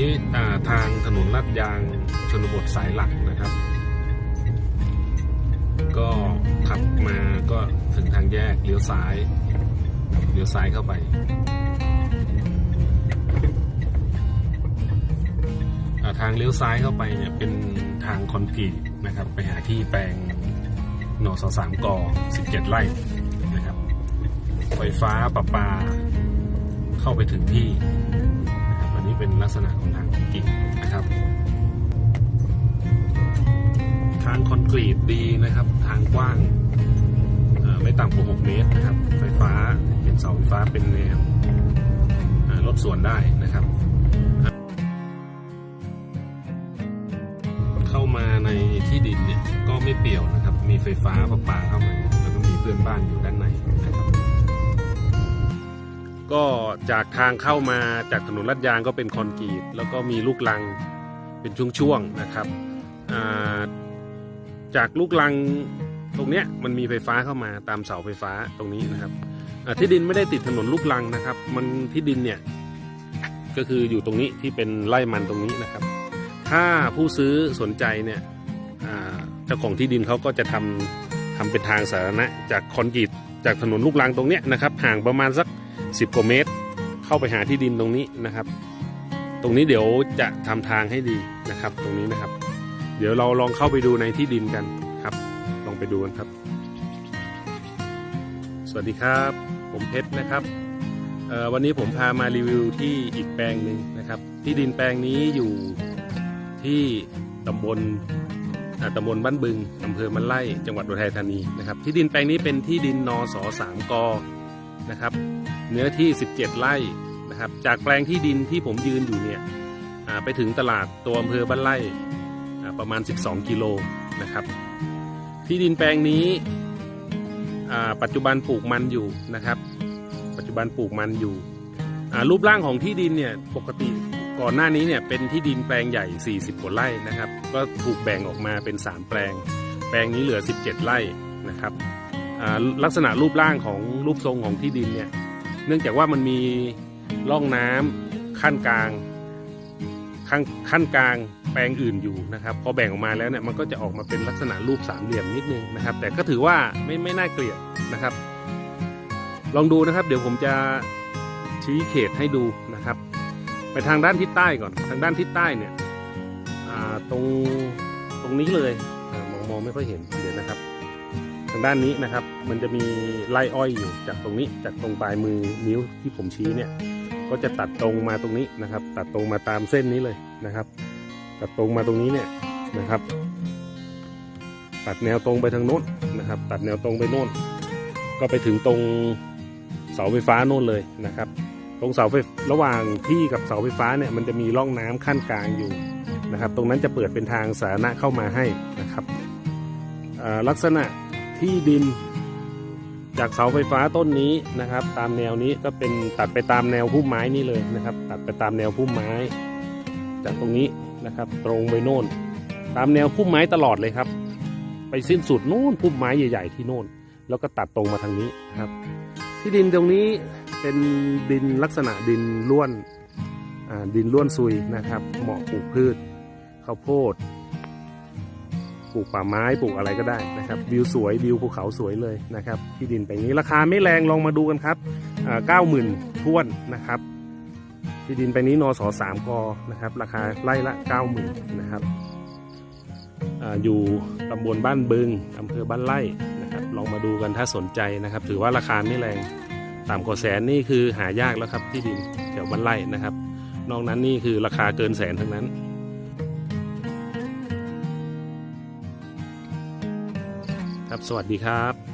นี้ทางถนนลาดยางชนบทสายหลักนะครับ ก็ขับมาก็ถึงทางแยกเลี้ยวซ้ายเลี้ยวซ้ายเข้าไป ทางเลี้ยวซ้ายเข้าไปเนี่ยเป็นทางคอนกรีตนะครับ ไปหาที่แปลงหนสสามกอ17 ไร่นะครับ ไฟฟ้าประปาเข้าไปถึงที่ เป็นลักษณะของทางคอนกรีตนะครับ ทางคอนกรีตดีนะครับ ทางกว้างไม่ต่ำกว่า 6 เมตรนะครับ ไฟฟ้าเป็นเสาไฟฟ้าเป็นแนวรถสวนได้นะครับ เข้ามาในที่ดินเนี่ยก็ไม่เปี่ยวนะครับ มีไฟฟ้าประปาเข้ามา แล้วก็มีเพื่อนบ้านอยู่ด้านใน ก็จากทางเข้ามาจากถนนลาดยางก็เป็นคอนกรีตแล้วก็มีลูกลังเป็นช่วงๆนะครับาจากลูกลังตรงเนี้ยมันมีไฟฟ้าเข้ามาตามเสาไฟฟ้าตรงนี้นะครับที่ดินไม่ได้ติดถนนลูกลังนะครับ มันที่ดินเนี่ยก็คืออยู่ตรงนี้ที่เป็นไร่มันตรงนี้นะครับ ถ้าผู้ซื้อสนใจเนี่ยเจ้าของที่ดินเขาก็จะทำทำเป็นทางสาธารณะจากคอนกรีตจากถนนลูกรังตรงเนี้ยนะครับห่างประมาณสัก 10กว่าเมตร เข้าไปหาที่ดินตรงนี้นะครับ ตรงนี้เดี๋ยวจะทำทางให้ดีนะครับ ตรงนี้นะครับ เดี๋ยวเราลองเข้าไปดูในที่ดินกันครับ ลองไปดูกันครับ สวัสดีครับ ผมเพชรนะครับวันนี้ผมพามารีวิวที่อีกแปลงหนึ่งนะครับ ที่ดินแปลงนี้อยู่ที่ตำบลตำบลบ้านบึงอำเภอมันไล่จังหวัดอุทัยธานีนะครับ ที่ดินแปลงนี้เป็นที่ดินนสสามก นะครับ เนื้อที่ 17 ไร่นะครับ จากแปลงที่ดินที่ผมยืนอยู่เนี่ยไปถึงตลาดตัวอำเภอบ้านไร่ประมาณ 12 กิโลนะครับ ที่ดินแปลงนี้ปัจจุบันปลูกมันอยู่นะครับ ปัจจุบันปลูกมันอยู่รูปร่างของที่ดินเนี่ยปกติก่อนหน้านี้เนี่ยเป็นที่ดินแปลงใหญ่ 40 กว่าไร่นะครับ ก็ถูกแบ่งออกมาเป็น 3 แปลง แปลงนี้เหลือ 17 ไร่นะครับ ลักษณะรูปร่างของรูปทรงของที่ดินเนี่ยเนื่องจากว่ามันมีร่องน้ำขั้นกลางขั้นขั้นกลางแปลงอื่นอยู่นะครับ พอแบ่งออกมาแล้วเนี่ยมันก็จะออกมาเป็นลักษณะรูปสามเหลี่ยมนิดนึงนะครับ แต่ก็ถือว่าไม่ไม่น่าเกลียดนะครับ ลองดูนะครับ เดี๋ยวผมจะชี้เขตให้ดูนะครับ ไปทางด้านทิศใต้ก่อน ทางด้านทิศใต้เนี่ยตรงตรงนี้เลยอมองมองไม่ค่อยเห็นเดี๋ยวนะครับ ทางด้านนี้นะครับ มันจะมีไร่อ้อยอยู่จากตรงนี้จากตรงปลายมือนิ้วที่ผมชี้เนี่ย ก็จะตัดตรงมาตรงนี้นะครับ ตัดตรงมาตามเส้นนี้เลยนะครับ ตัดตรงมาตรงนี้เนี่ยนะครับ ตัดแนวตรงไปทางโน้นนะครับ ตัดแนวตรงไปโน่นก็ไปถึงตรงเสาไฟฟ้าโน่นเลยนะครับ ตรงเสาไฟระหว่างที่กับเสาไฟฟ้าเนี่ยมันจะมีร่องน้ำขั้นกลางอยู่นะครับ ตรงนั้นจะเปิดเป็นทางสาธารณะเข้ามาให้นะครับลักษณะ ที่ดิน จากเสาไฟฟ้าต้นนี้นะครับ ตามแนวนี้ก็เป็นตัดไปตามแนวพุ่มไม้นี่เลยนะครับ ตัดไปตามแนวพุ่มไม้ จากตรงนี้นะครับ ตรงไปโน่น ตามแนวพุ่มไม้ตลอดเลยครับ ไปสิ้นสุดโน่นพุ่มไม้ใหญ่ ๆ ที่โน่น แล้วก็ตัดตรงมาทางนี้ครับ ที่ดินตรงนี้เป็นดินลักษณะดินล้วนดินล้วนซุยนะครับ เหมาะปลูกพืชข้าวโพด ปลูกป่าไม้ปลูกอะไรก็ได้นะครับ วิวสวยวิวภูเขาสวยเลยนะครับ ที่ดินแปลงนี้ราคาไม่แรงลองมาดูกันครับเก้าหมื่นท้วนนะครับ ที่ดินแปลงนี้นสสามกนะครับ ราคาไร่ละเก้าหมื่นนะครับอาอยู่ตำบลบ้านบึงอำเภอบ้านไร่นะครับ ลองมาดูกันถ้าสนใจนะครับ ถือว่าราคาไม่แรงต่ำกว่าแสนนี่คือหายากแล้วครับที่ดินแถวบ้านไร่นะครับ นอกนั้นนี่คือราคาเกินแสนทั้งนั้น สวัสดีครับ